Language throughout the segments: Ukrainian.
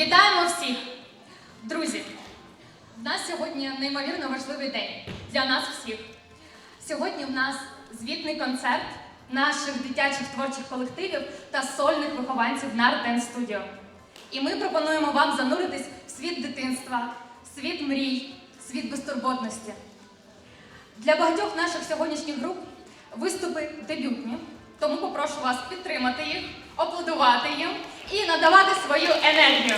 Вітаємо всіх! Друзі! Нас сьогодні неймовірно важливий день для нас всіх. Сьогодні в нас звітний концерт наших дитячих творчих колективів та сольних вихованців на Артен Студіо. І ми пропонуємо вам зануритись в світ дитинства, в світ мрій, в світ безтурботності. Для багатьох наших сьогоднішніх груп виступи дебютні, тому попрошу вас підтримати їх, аплодувати їм і надавати свою енергію.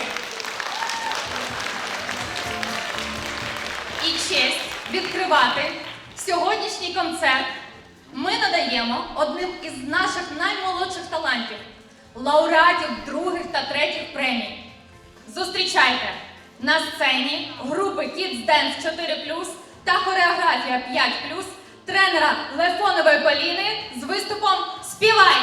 Честь відкривати сьогоднішній концерт ми надаємо одним із наших наймолодших талантів, лауреатів других та третіх премій. Зустрічайте на сцені групи Kids Dance 4 та хореографія 5 тренера Лефонової Поліни з виступом Співай!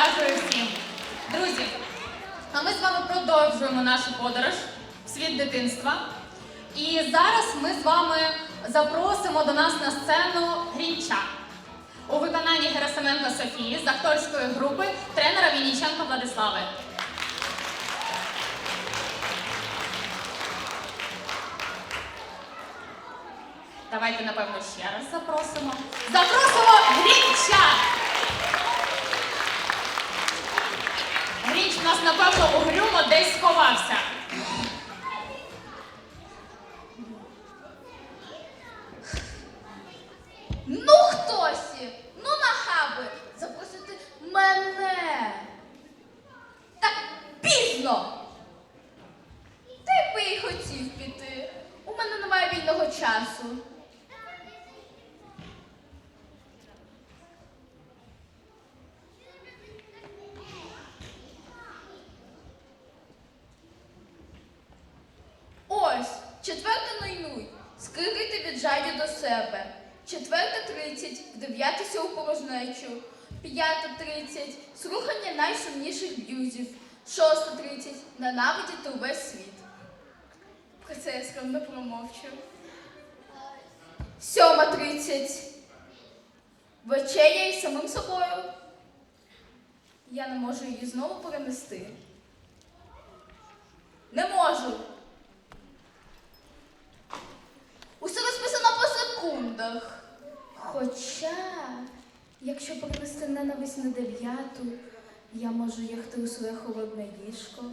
Дякую всім. Друзі, а ми з вами продовжуємо нашу подорож в світ дитинства. І зараз ми з вами запросимо до нас на сцену Грінча у виконанні Герасименко Софії з акторської групи тренера Вінніченка Владислави. Давайте, напевно, ще раз запросимо. Запросимо Грінча! У нас, напевно, угрюмо десь сховався. Ну хтось, ну нахаби, запросити мене. Так пізно. Та якби і хотів піти. У мене немає вільного часу. 5.30 слухання найсумніших б'юзів. 6.30 ненавидіти увесь світ. Про це я скромно промовчу. 7.30 вечеря із самим собою. Я не можу її знову перенести. Не можу. Усе розписано по секундах. Хоча якщо перенести ненависть на дев'яту, я можу їхати у своє холодне ліжко,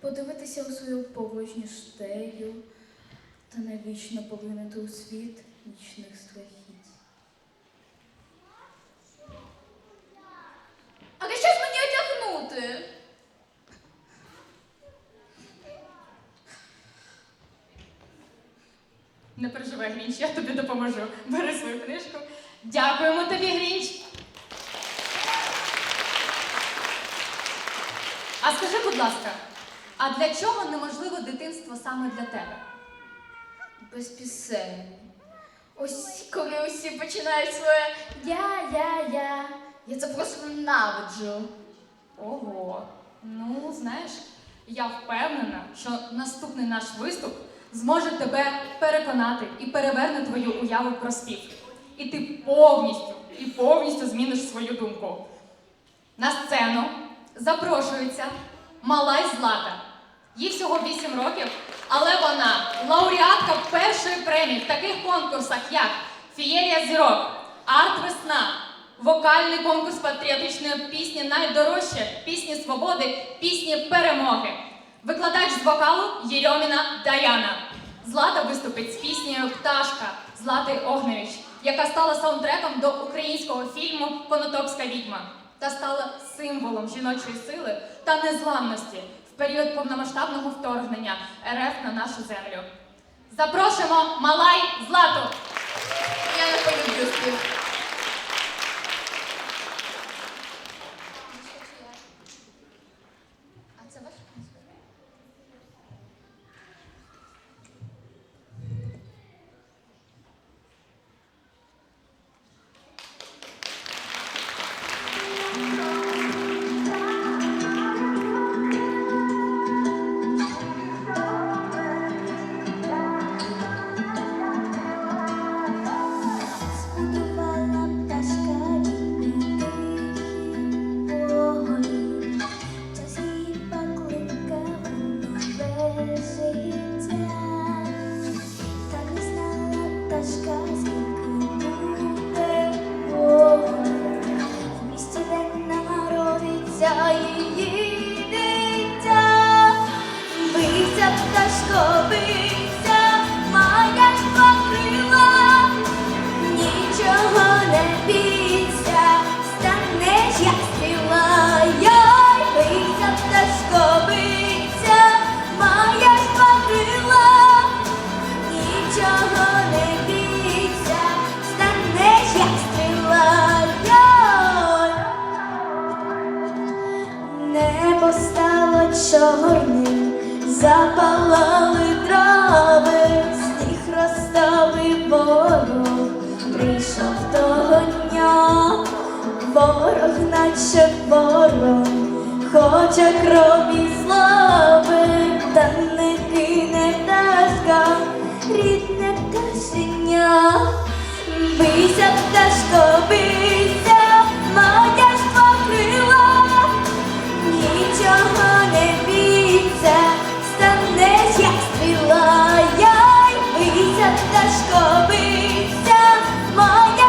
подивитися у свою порожню штею та навічно поринути у світ нічних страхіть. А що ж мені одягнути? Не переживай, Грінч, я тобі допоможу. Бери свою книжку. Дякуємо тобі, Грінч. А скажи, будь ласка, а для чого неможливе дитинство саме для тебе? без пісень. Ось коли усі починають своє я, я, я. Я це просто ненавиджу. Ого. Ну, знаєш, я впевнена, що наступний наш виступ зможе тебе переконати і переверне твою уяву про спів. І ти повністю і повністю зміниш свою думку. На сцену запрошується Малай Злата. Їй всього 8 років, але вона лауреатка першої премії в таких конкурсах, як Фієрія зірок, Арт Весна, вокальний конкурс патріотичної пісні Найдорожче, пісні свободи, пісні перемоги. Викладач з вокалу Єрьоміна Даяна. Злата виступить з піснею Пташка Златий Огневич, яка стала саундтреком до українського фільму Конотопська відьма та стала символом жіночої сили та незламності в період повномасштабного вторгнення РФ на нашу землю. Запрошуємо Малай Злату! Я не полюблю спів. başkası чорним запалали трави, сніг розставив ворог, прийшов того дня, ворог наче ворог, хоче крові слави, та не кине пташка, рідне пташеня, бийся пташко, бийся. Ручко бився моя.